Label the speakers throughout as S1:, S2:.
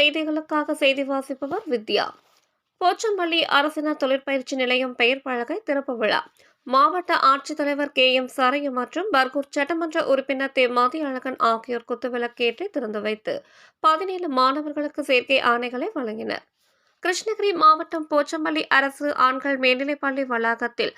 S1: செய்திகளுக்காக செய்தி வாசிப்பவர் வித்யா. போச்சம்பள்ளி அரசினர் தொழிற்பயிற்சி நிலையம் பெயர் பழகை திறப்பு விழா. மாவட்ட ஆட்சித்தலைவர் கே. எம். சரையு மற்றும் பர்கூர் சட்டமன்ற உறுப்பினர் தே. மதியழகன் ஆகியோர் குத்துவிளக்கேற்றி திறந்து வைத்து பதினேழு மாணவர்களுக்கு சேர்க்கை ஆணைகளை வழங்கினர். கிருஷ்ணகிரி மாவட்டம் போச்சம்பள்ளி அரசு ஆண்கள் மேல்நிலைப்பள்ளி வளாகத்தில்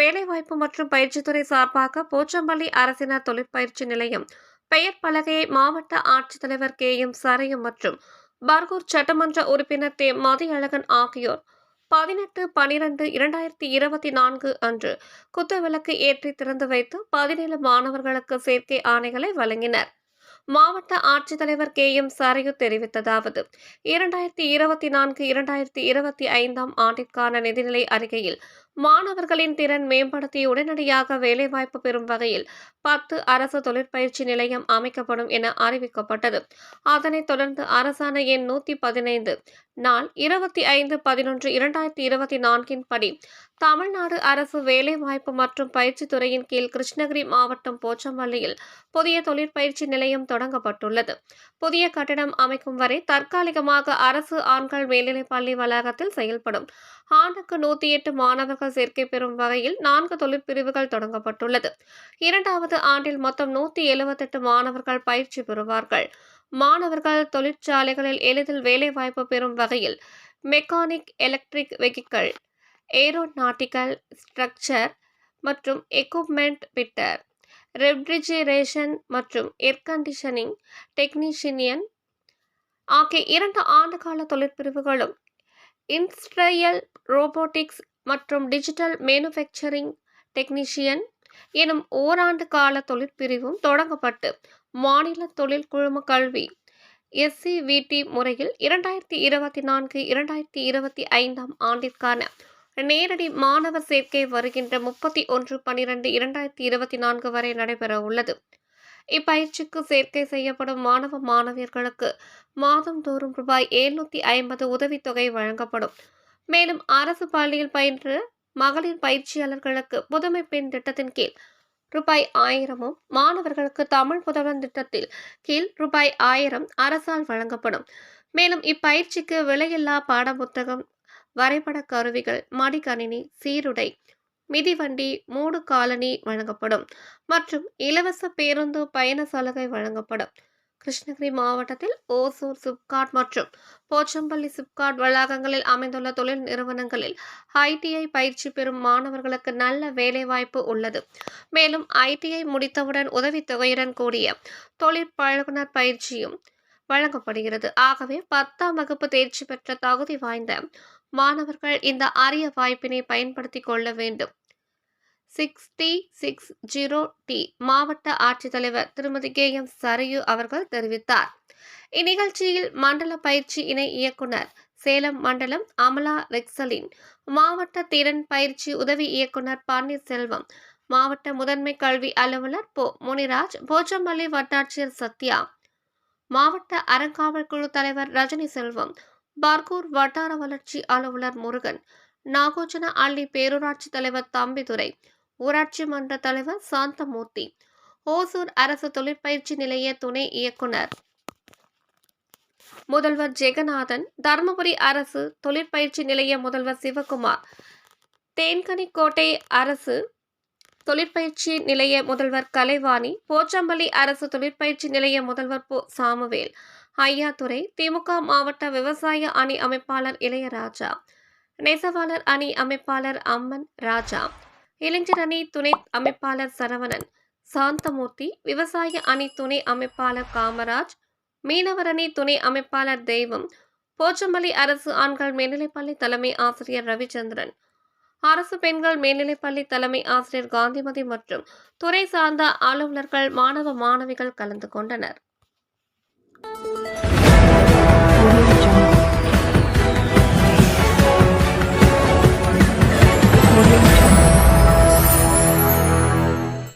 S1: வேலைவாய்ப்பு மற்றும் பயிற்சித்துறை சார்பாக போச்சம்பள்ளி அரசினர் தொழிற்பயிற்சி நிலையம் பெயர் பலகையை மாவட்ட ஆட்சித்தலைவர் கே. எம். சரையு மற்றும் பர்கூர் சட்டமன்ற உறுப்பினர் தே. மதியழகன் ஆகியோர் பதினெட்டு பனிரெண்டு இரண்டாயிரத்தி இருபத்தி நான்கு அன்று குத்துவிளக்கு ஏற்றி திறந்து வைத்து பதினேழு மாணவர்களுக்கு சேர்க்கை ஆணைகளை வழங்கினர். மாவட்ட ஆட்சித்தலைவர் கே. எம். சரையு தெரிவித்ததாவது இரண்டாயிரத்தி இருபத்தி நான்கு இரண்டாயிரத்தி இருபத்தி ஐந்தாம் ஆண்டிற்கான நிதிநிலை அறிக்கையில் மாணவர்களின் திறன் மேம்படுத்தி உடனடியாக வேலைவாய்ப்பு பெறும் வகையில் பத்து அரசு தொழிற்பயிற்சி நிலையம் அமைக்கப்படும் என அறிவிக்கப்பட்டது. அதனைத் தொடர்ந்து அரசாணை எண் நூற்றி பதினைந்து நாள் இருபத்தி ஐந்து பதினொன்று இரண்டாயிரத்தி இருபத்தி நான்கின் படி. தமிழ்நாடு அரசு வேலைவாய்ப்பு மற்றும் பயிற்சி துறையின் கீழ் கிருஷ்ணகிரி மாவட்டம் போச்சம்பள்ளியில் புதிய தொழிற்பயிற்சி நிலையம் தொடங்கப்பட்டுள்ளது. புதிய கட்டிடம் அமைக்கும் வரை தற்காலிகமாக அரசு ஆண்கள் மேல்நிலைப்பள்ளி வளாகத்தில் செயல்படும். ஆண்டுக்கு நூற்றி எட்டு மாணவர்கள் சேர்க்கை பெறும் வகையில் நான்கு தொழிற்பிரிவுகள் தொடங்கப்பட்டுள்ளது. இரண்டாவது ஆண்டில் மொத்தம் நூற்றி எழுபத்தெட்டு மாணவர்கள் பயிற்சி பெறுவார்கள். மாணவர்கள் தொழிற்சாலைகளில் எளிதில் வேலைவாய்ப்பு பெறும் வகையில் mechanic electric vehicle aeronautical structure மற்றும் எக்யூப்மெண்ட் பிட்டர் ரெஃப்ரிஜரேஷன் மற்றும் ஏர் கண்டிஷனிங் டெக்னீஷியன் ஆகிய இரண்டு ஆண்டுகால தொழிற்பிரிவுகளும் இன்ஸ்ட்ரையல் ரோபோட்டிக்ஸ் மற்றும் டிஜிட்டல் மேனுஃபேக்சரிங் டெக்னீஷியன் எனும் ஓராண்டு கால தொழிற்பிரிவும் தொடங்கப்பட்டு மாநில தொழில் குழும கல்வி. எஸ்சிவிடி முறையில் இரண்டாயிரத்தி இருபத்தி நான்கு இரண்டாயிரத்தி இருபத்தி ஐந்தாம் ஆண்டிற்கான நேரடி மாணவர் சேர்க்கை வருகின்ற முப்பத்தி ஒன்று பனிரெண்டு இரண்டாயிரத்தி இருபத்தி நான்கு வரை நடைபெற உள்ளது. இப்பயிற்சிக்கு சேர்க்கை செய்யப்படும் மாணவ மாணவியர்களுக்கு மாதந்தோறும் ரூபாய் எழுநூற்றி ஐம்பது உதவித்தொகை வழங்கப்படும். மேலும் அரசு பள்ளியில் பயின்று மகளிர் பயிற்சியாளர்களுக்கு புதுமை பெண் திட்டத்தின் கீழ் ரூபாய் ஆயிரமும் மாணவர்களுக்கு தமிழ் புதல்வன் திட்டத்தில் கீழ் ரூபாய் ஆயிரம் அரசால் வழங்கப்படும். மேலும் இப்பயிற்சிக்கு விலையில்லா பாடப்புத்தகம் வரைபட கருவிகள் மடிக்கணினி சீருடை மிதிவண்டி மூடு காலனி வழங்கப்படும் மற்றும் இலவச பேருந்து பயண சலுகை வழங்கப்படும். கிருஷ்ணகிரி மாவட்டத்தில் ஓசூர் சிப்காட் மற்றும் போச்சம்பள்ளி சிப்காட் வளாகங்களில் அமைந்துள்ள தொழில் நிறுவனங்களில் ஐடிஐ பயிற்சி பெறும் மாணவர்களுக்கு நல்ல வேலைவாய்ப்பு உள்ளது. மேலும் ஐடிஐ முடித்தவுடன் உதவித்தொகையுடன் கூடிய தொழிற்பழகுனர் பயிற்சியும் வழங்கப்படுகிறது. ஆகவே பத்தாம் வகுப்பு தேர்ச்சி பெற்ற தகுதி வாய்ந்த மாணவர்கள் இந்த அரிய வாய்ப்பினை பயன்படுத்திக் கொள்ள வேண்டும். சிக்ஸ்டி சிக்ஸ் ஜீரோ டி மாவட்ட ஆட்சித்தலைவர் திருமதி கே எம் சரையு அவர்கள் தெரிவித்தார். இந்நிகழ்ச்சியில் மண்டல பயிற்சி இணை இயக்குனர் சேலம் மண்டலம் அமலா ரெக்சலின் மாவட்ட திறன் பயிற்சி உதவி இயக்குனர் பன்னீர்செல்வம் மாவட்ட முதன்மை கல்வி அலுவலர் போ முனிராஜ் போச்சம்பள்ளி வட்டாட்சியர் சத்யா மாவட்ட அறங்காவல் குழு தலைவர் ரஜினி செல்வம் பர்கூர் வட்டார வளர்ச்சி அலுவலர் முருகன் நாகோஜன அள்ளி பேரூராட்சி தலைவர் தம்பிதுரை ஊராட்சி மன்ற தலைவர் சாந்தமூர்த்தி ஓசூர் அரசு தொழிற்பயிற்சி நிலைய துணை இயக்குனர். முதல்வர் ஜெகநாதன் தருமபுரி அரசு தொழிற்பயிற்சி நிலைய முதல்வர் சிவகுமார் தேன்கனிக்கோட்டை அரசு தொழிற்பயிற்சி நிலைய முதல்வர் கலைவாணி போச்சம்பள்ளி அரசு தொழிற்பயிற்சி நிலைய முதல்வர் பொ. சாமுவேல் ஐயாத்துறை திமுக மாவட்ட விவசாய அணி அமைப்பாளர் இளையராஜா நெசவாளர் அணி அமைப்பாளர் அம்மன் ராஜா இளைஞர் அணி துணை அமைப்பாளர் சரவணன் சாந்தமூர்த்தி விவசாய அணி துணை அமைப்பாளர் காமராஜ் மீனவர் அணி துணை அமைப்பாளர் தெய்வம் போச்சம்பள்ளி அரசு ஆண்கள் மேல்நிலைப்பள்ளி தலைமை ஆசிரியர் ரவிச்சந்திரன் அரசு பெண்கள் மேல்நிலைப்பள்ளி தலைமை ஆசிரியர் காந்திமதி மற்றும் துறை சார்ந்த அலுவலர்கள் மாணவ மாணவிகள் கலந்து கொண்டனர்.